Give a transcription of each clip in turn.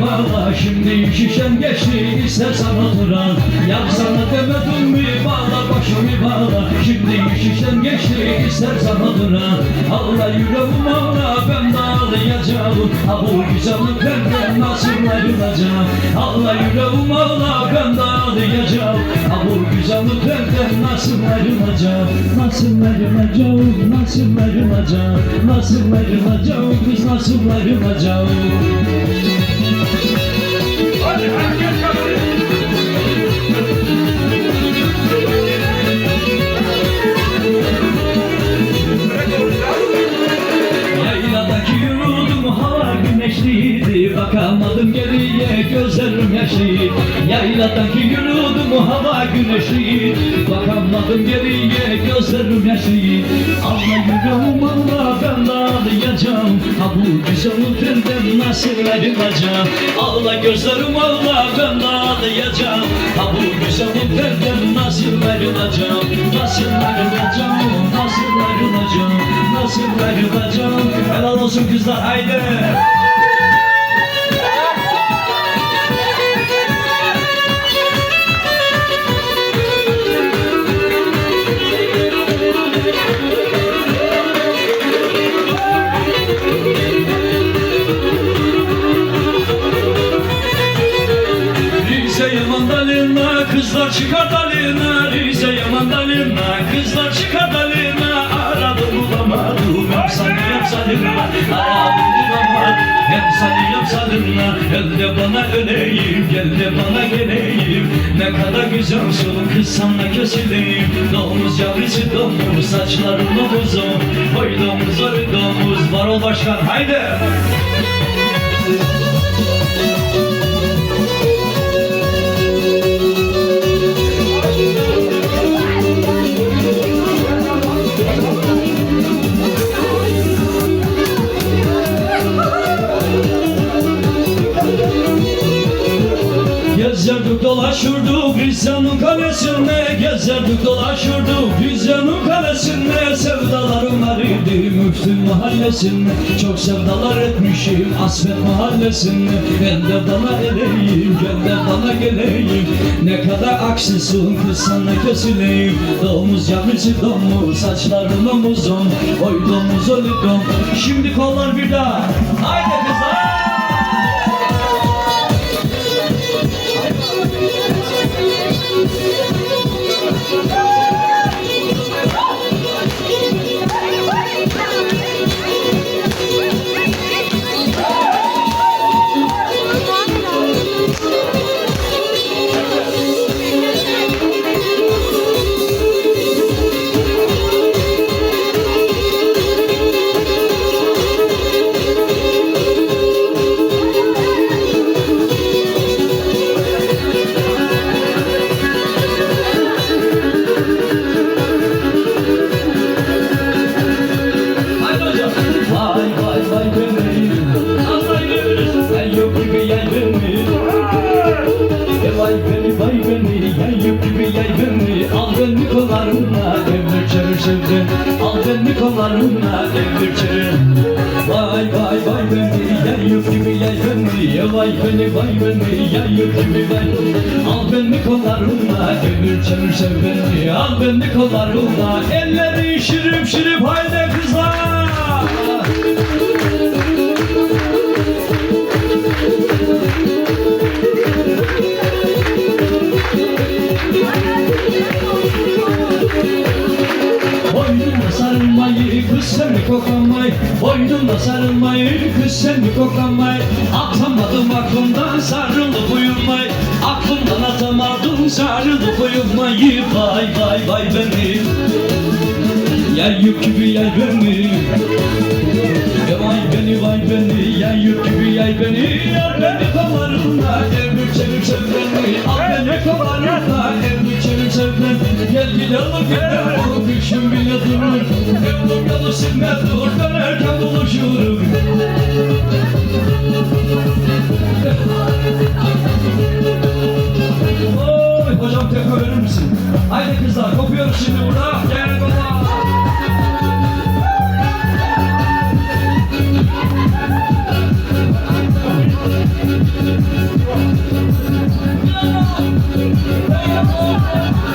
Bağla Şimdi şişem geçti istersen oturan Ya sana demedim mi bağla başımı bağla. Şimdi şişem geçti istersen oturan Allah yüreğim ağla ben de ağlayacağım. Ha bu güzellik benden nasıl ayrılacağım Allah yüreğim ağla ben de ağlayacağım. Ha bu güzellik benden nasıl ayrılacağım Nasıl ayrılacağım nasıl ayrılacağım Nasıl ayrılacağım biz nasıl ayrılacağım güneşliydi Bakamadım geriye gözlerim yaşlıydı. Yayladaki yürüdüm hava güneşliydi Bakamadım geriye gözlerim yaşlıydı. Allah yüreğim Allah ben ağlayacağım. Ha bu güzel benden nasıl ayrılacağım Allah gözlerim Allah ben de ağlayacağım. Ha bu güzel benden nasıl ayrılacağım Nasıl ayrılacağım Nasıl ayrılacağım Nasıl ayrılacağım Helal olsun kızlar haydi salina Gel de bana öleyim gel de bana geleyim. Ne kadar güzelsin kız sana kesileyim. Domuz yavrusu domuz saçların domuzum Oy domuz oy domuz var ol başkan haydi Gezerdik dolaşırdık Rize'nin kalesinde Gezerdik dolaşırdık Rize'nin kalesinde Sevdalarım var idi Müftü mahallesinde Çok sevdalar etmişim Asfet mahallesinde Gel de bana eleyim Gel de bana geleyim. Ne kadar aksisin Kız sana kesileyim. Domuz yavrusu domuz Saçların omuzum. Oy domuz dom. Şimdi kollar bir daha kollarına çevir. Vay vay vay beni. Yay yok gibi yay beni. Vay beni vay beni. Yay yok gibi vay. Al beni kollarına evlir çevir sev beni. Al beni kollarına. Elleri şirip şirip haydi kızlar. Koklamayı Atamadım aklımdan sarılıp uyumayı Aklımdan atamadım sarılıp uyumayı Vay vay vay benim Yay yük gibi yay beni. Vay beni vay beni. Yay yük gibi yay beni. Al beni kollarına Evrim çevir sev beni Al beni kollarına Evrim çevir sev beni Gel gidelim gidelim kışın bile durur Evrim yolu silme dur Dönerken Oh,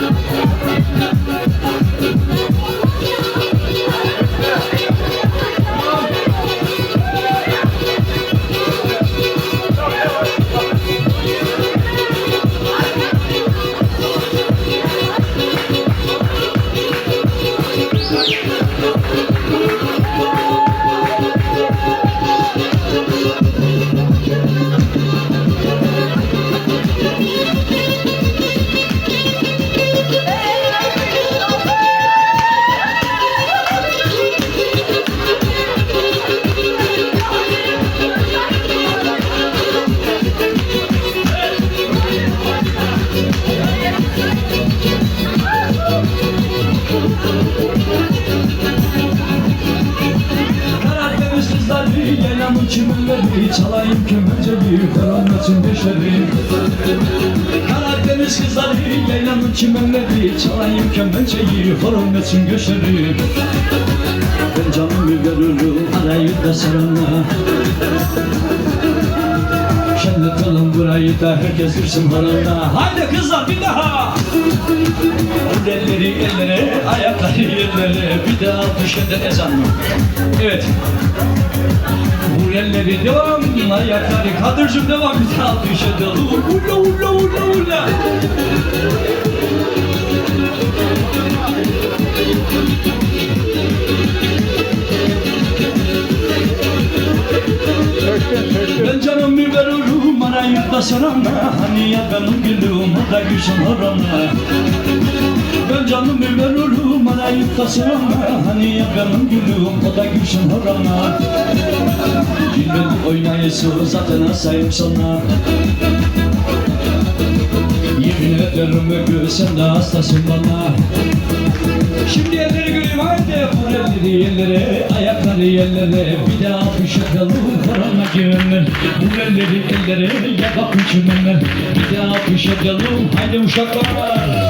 Çimenleri Çalayım kemenceli Karanlıçın deşleri Karadeniz kızları Yaylamın çimenleri Çalayım kemenceyi Horon göşeri Ben canımı veririm Arayı da sarana Şenletelim burayı da herkes girsin harana Haydi kızlar bir daha. Elleri ellere, ayakları yerlere Bir daha düşende ezan mı? Evet. Elleri devam, ayakları Kadırcım devam bir daha düşende Ula ula ula ula sorana Hani ya benim gülüm o da gülsün orana Ben canımı veririm arayıp da sorana Hani ya benim gülüm o da gülsün orana Cilveli oynayısı zaten asayım sana. Yemin ederim ögü sen de hastasın bana Şimdi elleri göreyim haydi Vur elleri yerlere Ayakları yerlere. Bir daha pişirelim korona günler Vur elleri ellere Yap bakın çimenler Bir daha pişirelim Haydi uşaklar